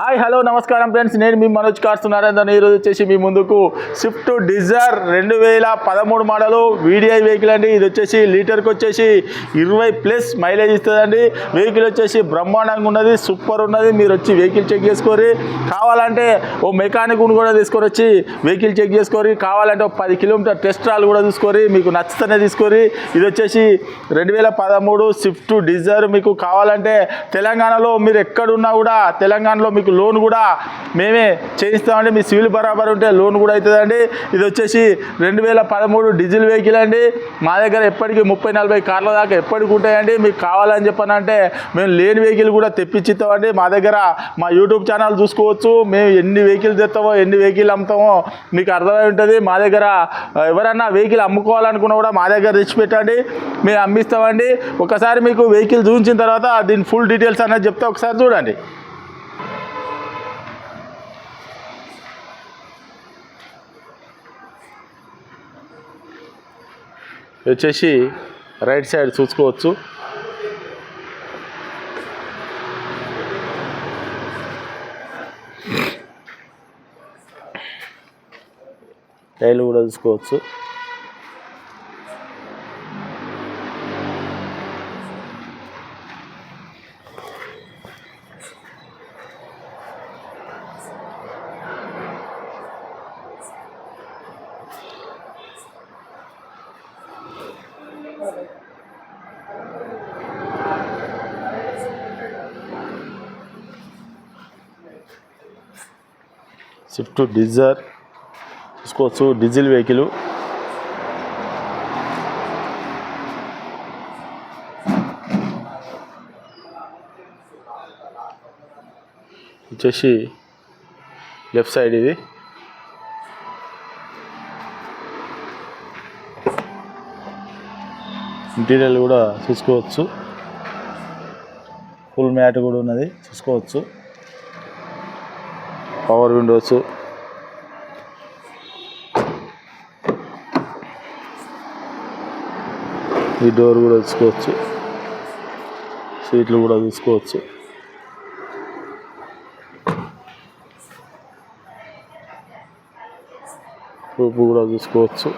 Hi hello నమస్కారం friends. నేను మీ Manoj cars Narender. ఈరోజు వచ్చేసి మీ ముందుకు స్విఫ్ట్ డిజైర్ రెండు వేల పదమూడు మోడలు వీడిఐ వెహికల్ అండి. ఇది వచ్చేసి లీటర్కి వచ్చేసి ఇరవై ప్లస్ మైలేజ్ ఇస్తుందండి. వెహికల్ వచ్చేసి బ్రహ్మాండంగా ఉన్నది సూపర్ ఉన్నది. మీరు వచ్చి వెహికల్ చెక్ చేసుకోరి. కావాలంటే ఓ మెకానిక్ కూడా తీసుకొని వచ్చి వెహికల్ చెక్ చేసుకోరి. కావాలంటే ఒక పది కిలోమీటర్ టెస్ట్ రాలు కూడా చూసుకోరి. మీకు నచ్చితేనే తీసుకోరి ఇది వచ్చేసి రెండు వేల పదమూడు స్విఫ్ట్ డిజైర్. మీకు కావాలంటే తెలంగాణలో మీరు ఎక్కడున్నా కూడా తెలంగాణలో మీకు మీకు లోన్ కూడా మేమే చేయిస్తామండి. మీ సివిల్ బరాబర్ ఉంటే లోన్ కూడా అవుతుందండి ఇది వచ్చేసి రెండు వేల పదమూడు డీజిల్ వెహికల్ అండి. మా దగ్గర ఎప్పటికీ ముప్పై నలభై కార్ల దాకా ఎప్పటికి ఉంటాయండి. మీకు కావాలని చెప్పనంటే మేము లేని వెహికల్ కూడా తెప్పించిస్తామండి. మా దగ్గర మా యూట్యూబ్ ఛానల్ చూసుకోవచ్చు. మేము ఎన్ని వెహికల్ తెస్తామో ఎన్ని వెహికల్ అమ్ముతామో మీకు అర్థమై ఉంటుంది. మా దగ్గర ఎవరన్నా వెహికల్ అమ్ముకోవాలనుకున్నా కూడా మా దగ్గర తెచ్చిపెట్టండి మేము అమ్మిస్తామండి. ఒకసారి మీకు వెహికల్ చూపించిన తర్వాత దీని ఫుల్ డీటెయిల్స్ అనేది చెప్తే. ఒకసారి చూడండి. వచ్చేసి రైట్ సైడ్ చూసుకోవచ్చు. టైల్ కూడా చూసుకోవచ్చు స్విఫ్ట్ డిజర్ చూసుకోవచ్చు డీజిల్ వెహికల్. వచ్చేసి లెఫ్ట్ సైడ్ ఇది. ఇంటీరియర్ కూడా చూసుకోవచ్చు ఫుల్ మ్యాట్ కూడా ఉన్నది చూసుకోవచ్చు పవర్ విండోస్. ఈ డోర్ కూడా తీసుకోవచ్చు. సీట్లు కూడా తీసుకోవచ్చు. రూపు కూడా తీసుకోవచ్చు.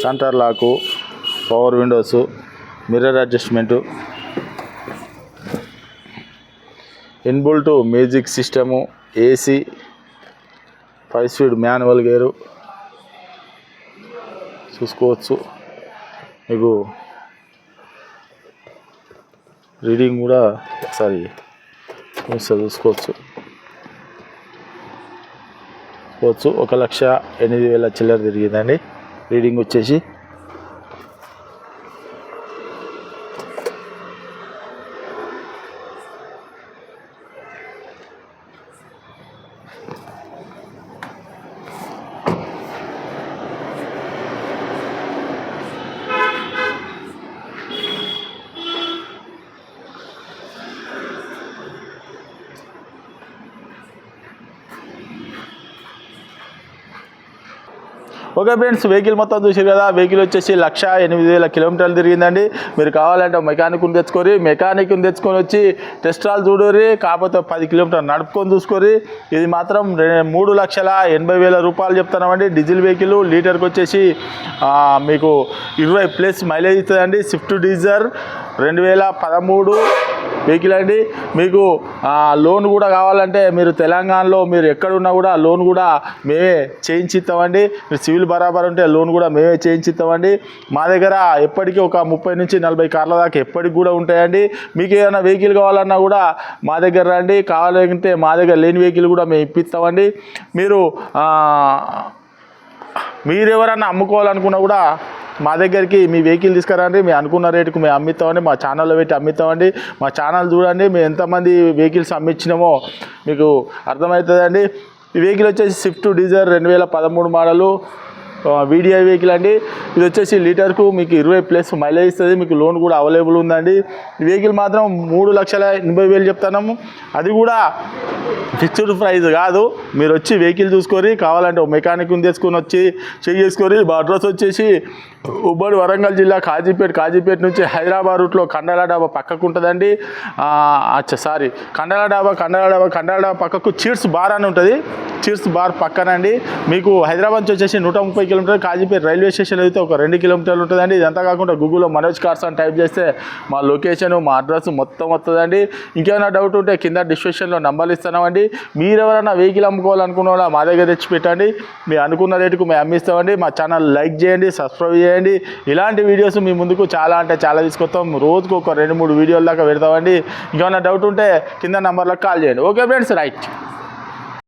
Centre lock power windows mirror adjustment inbuilt music system AC five speed manual gear చూసుకోవచ్చు. మీకు రీడింగ్ కూడా ఒకసారి చూసుకోవచ్చు. చూసుకోవచ్చు ఒక లక్ష ఎనిమిది వేల చిల్లర తిరిగిందండి. రీడింగ్ వచ్చేసి ఓకే ఫ్రెండ్స్ వెహికల్ మొత్తం చూసారు కదా. వెహికల్ వచ్చేసి లక్ష ఎనిమిది వేల కిలోమీటర్లు తిరిగిందండి. మీరు కావాలంటే మెకానిక్ని తెచ్చుకోరి మెకానిక్ని తెచ్చుకొని వచ్చి టెస్ట్రాలు చూడరి కాకపోతే పది కిలోమీటర్లు నడుపుకొని చూసుకోరి. ఇది మాత్రం మూడు లక్షల ఎనభై వేల రూపాయలు చెప్తున్నామండి. డీజిల్ వెహికల్ లీటర్కి వచ్చేసి మీకు ఇరవై ప్లస్ మైలేజ్ ఇస్తుందండి. స్విఫ్ట్ డీజర్ రెండు వేల పదమూడు వెహికల్ అండి. మీకు లోన్ కూడా కావాలంటే మీరు తెలంగాణలో మీరు ఎక్కడున్నా కూడా లోన్ కూడా మేమే చేయించిస్తామండి. మీరు సివిల్ బరాబర్ ఉంటే లోన్ కూడా మేమే చేయించిస్తామండి. మా దగ్గర ఎప్పటికీ ఒక ముప్పై నుంచి నలభై కార్ల దాకా ఎప్పటికి కూడా ఉంటాయండి. మీకు ఏదైనా వెహికల్ కావాలన్నా కూడా మా దగ్గర రండి. కావాలంటే మా దగ్గర లేని వెహికల్ కూడా మేము ఇప్పిస్తామండి. మీరు మీరెవరన్నా మీరు అమ్ముకోవాలనుకున్నా కూడా మా దగ్గరికి మీ వెహికల్ తీసుకురండి మేము అనుకున్న రేటుకు మేము అమ్మిస్తామండి మా ఛానల్లో పెట్టి అమ్మిస్తామండి మా ఛానల్ చూడండి మేము ఎంతమంది వెహికల్స్ అమ్మించినామో మీకు అర్థమవుతుందండి. ఈ వెహికల్ వచ్చేసి స్విఫ్ట్ డీజర్ రెండు వేల పదమూడు మోడలు వీడియో వెహికల్ అండి. ఇది వచ్చేసి లీటర్కు మీకు ఇరవై ప్లస్ మైలేజ్ ఇస్తుంది మీకు లోన్ కూడా అవైలబుల్ ఉందండి. ఈ వెహికల్ మాత్రం మూడు లక్షల ఎనభై వేలు చెప్తున్నాము. అది కూడా ఫిక్స్డ్ ప్రైస్ కాదు. మీరు వచ్చి వెహికల్ చూసుకొని కావాలంటే ఒక మెకానిక్ తీసుకొని వచ్చి చెక్ చేసుకొని మా అడ్రస్ వచ్చేసి ఉమ్మడి వరంగల్ జిల్లా కాజీపేట కాజీపేట నుంచి హైదరాబాద్ రూట్లో కండల డాబా పక్కకు ఉంటుందండి. అచ్చా సారీ. కండల డాబా కండల డాబా కండల డాబా పక్కకు చీర్స్ బార్ అని ఉంటుంది. చీర్స్ బార్ పక్కనండి. మీకు హైదరాబాద్ నుంచి వచ్చేసి నూట ముప్పై కిలోమీటర్లు కాజీపేట రైల్వే స్టేషన్ అయితే ఒక రెండు కిలోమీటర్లు ఉంటుందండి. ఇదంతా కాకుండా గూగుల్లో మనోజ్ కార్స్ అని టైప్ చేస్తే మా లొకేషన్ మా అడ్రస్ మొత్తం వస్తుందండి. ఇంకేమైనా డౌట్ ఉంటే కింద డిస్క్రిప్షన్లో నంబర్లు ఇస్తామండి మీరు ఎవరైనా వెహికల్ అమ్ముకోవాలనుకున్న మా దగ్గర తెచ్చి పెట్టండి. మీరు అనుకున్న రేటుకు మేము అమ్మిస్తామండి. మా ఛానల్ లైక్ చేయండి సబ్స్క్రైబ్ చేయండి. ఇలాంటి వీడియోస్ మీ ముందుకు చాలా అంటే చాలా తీసుకొస్తాం. రోజుకు ఒక రెండు మూడు వీడియోల దాకా పెడతామండి. ఇంకేమైనా డౌట్ ఉంటే కింద నెంబర్లకు కాల్ చేయండి. Okay friends right